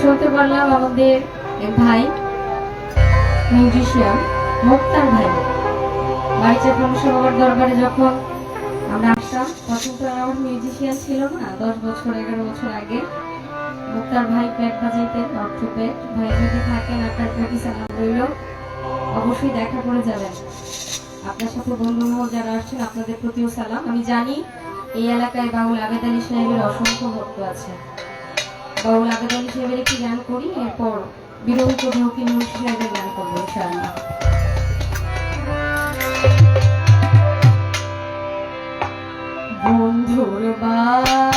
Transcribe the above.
শুনতে পারলাম আমাদের ভাই মিউজিশিয়ান মুক্তার ভাই। বাড়িতে ক্রমশ বাবার দরবারে যখন আমরা আসতাম, তখন তো আমার মিউজিশিয়ান ছিল না। দশ বছর, এগারো বছর আগে মুক্তার ভাই পেট বাজাইতেন, অর্থ পেট। ভাই যদি থাকেন, আপনার প্রতি সালাম রইল। অবশ্যই দেখা করে যাবেন। আপনার সাথে বন্ধু যারা আসছেন আপনাদের প্রতিও সালাম। আমি জানি এই এলাকায় বাউল আবেদ আলী সাহেবের অসংখ্য ভক্ত আছে। আবেদ আলী সাহেবের একটি গান করি, এরপর বিরোধী কবি মুন্সি সাহেবের গান করব বন্ধুর বাড়ি